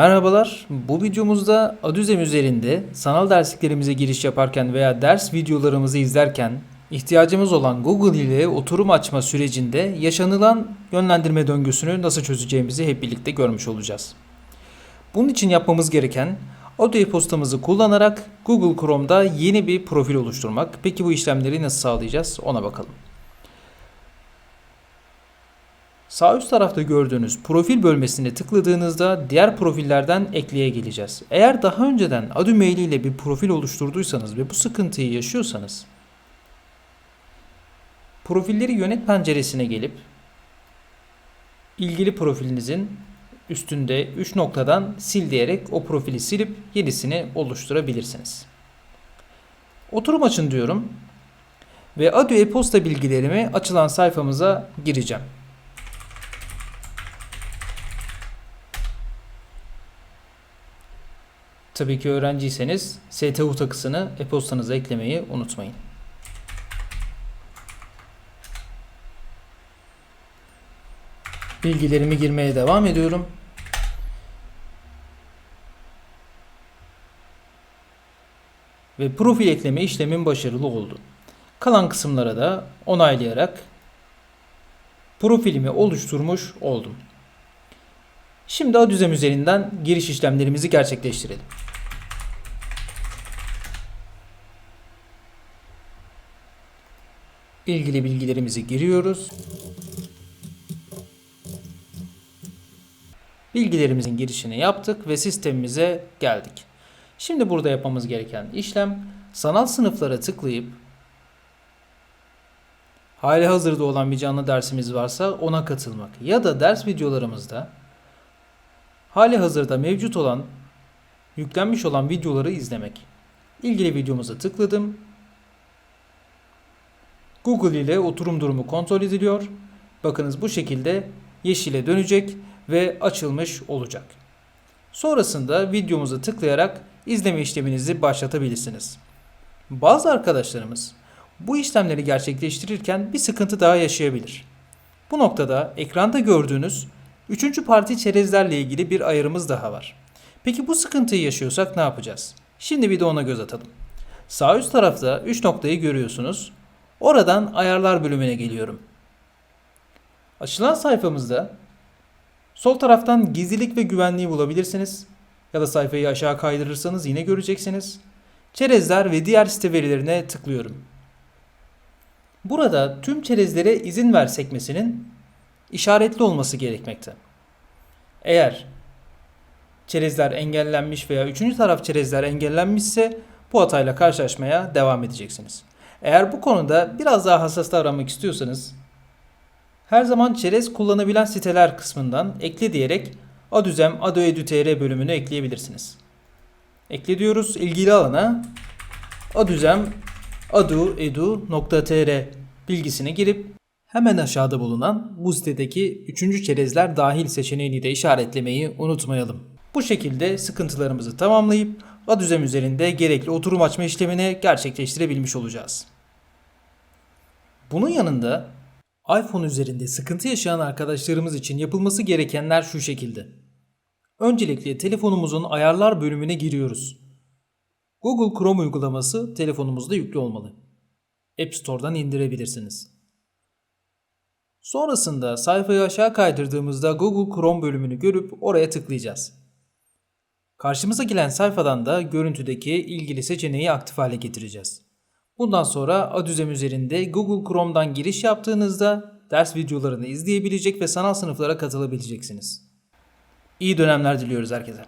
Merhabalar. Bu videomuzda Adüzem üzerinde sanal dersliklerimize giriş yaparken veya ders videolarımızı izlerken ihtiyacımız olan Google ile oturum açma sürecinde yaşanılan yönlendirme döngüsünü nasıl çözeceğimizi hep birlikte görmüş olacağız. Bunun için yapmamız gereken Audio e-postamızı kullanarak Google Chrome'da yeni bir profil oluşturmak. Peki bu işlemleri nasıl sağlayacağız? Ona bakalım. Sağ üst tarafta gördüğünüz profil bölmesine tıkladığınızda diğer profillerden ekleye geleceğiz. Eğer daha önceden Adu Mail ile bir profil oluşturduysanız ve bu sıkıntıyı yaşıyorsanız profilleri yönet penceresine gelip ilgili profilinizin üstünde 3 noktadan sil diyerek o profili silip yenisini oluşturabilirsiniz. Oturum açın diyorum ve Adu e-posta bilgilerimi açılan sayfamıza gireceğim. Tabii ki öğrenciyseniz STU takısını e-postanıza eklemeyi unutmayın. Bilgilerimi girmeye devam ediyorum. Ve profil ekleme işlemim başarılı oldu. Kalan kısımlara da onaylayarak profilimi oluşturmuş oldum. Şimdi Adüzem üzerinden giriş işlemlerimizi gerçekleştirelim. İlgili bilgilerimizi giriyoruz. Bilgilerimizin girişini yaptık ve sistemimize geldik. Şimdi burada yapmamız gereken işlem sanal sınıflara tıklayıp hali hazırda olan bir canlı dersimiz varsa ona katılmak ya da ders videolarımızda hali hazırda mevcut olan yüklenmiş olan videoları izlemek. İlgili videomuza tıkladım. Google ile oturum durumu kontrol ediliyor. Bakınız bu şekilde yeşile dönecek ve açılmış olacak. Sonrasında videomuza tıklayarak izleme işleminizi başlatabilirsiniz. Bazı arkadaşlarımız bu işlemleri gerçekleştirirken bir sıkıntı daha yaşayabilir. Bu noktada ekranda gördüğünüz üçüncü parti çerezlerle ilgili bir ayarımız daha var. Peki bu sıkıntıyı yaşıyorsak ne yapacağız? Şimdi bir de ona göz atalım. Sağ üst tarafta 3 noktayı görüyorsunuz. Oradan ayarlar bölümüne geliyorum. Açılan sayfamızda sol taraftan gizlilik ve güvenliği bulabilirsiniz. Ya da sayfayı aşağı kaydırırsanız yine göreceksiniz. Çerezler ve diğer site verilerine tıklıyorum. Burada tüm çerezlere izin ver sekmesinin işaretli olması gerekmekte. Eğer çerezler engellenmiş veya üçüncü taraf çerezler engellenmişse bu hatayla karşılaşmaya devam edeceksiniz. Eğer bu konuda biraz daha hassas davranmak istiyorsanız her zaman çerez kullanabilen siteler kısmından ekle diyerek Adüzem Adoedu.tr bölümünü ekleyebilirsiniz. Ekle diyoruz ilgili alana Adüzem aduedu.tr bilgisine girip hemen aşağıda bulunan bu sitedeki 3. çerezler dahil seçeneğini de işaretlemeyi unutmayalım. Bu şekilde sıkıntılarımızı tamamlayıp Adüzem üzerinde gerekli oturum açma işlemini gerçekleştirebilmiş olacağız. Bunun yanında iPhone üzerinde sıkıntı yaşayan arkadaşlarımız için yapılması gerekenler şu şekilde. Öncelikle telefonumuzun ayarlar bölümüne giriyoruz. Google Chrome uygulaması telefonumuzda yüklü olmalı. App Store'dan indirebilirsiniz. Sonrasında sayfayı aşağı kaydırdığımızda Google Chrome bölümünü görüp oraya tıklayacağız. Karşımıza gelen sayfadan da görüntüdeki ilgili seçeneği aktif hale getireceğiz. Bundan sonra Adüzem üzerinde Google Chrome'dan giriş yaptığınızda ders videolarını izleyebilecek ve sanal sınıflara katılabileceksiniz. İyi dönemler diliyoruz herkese.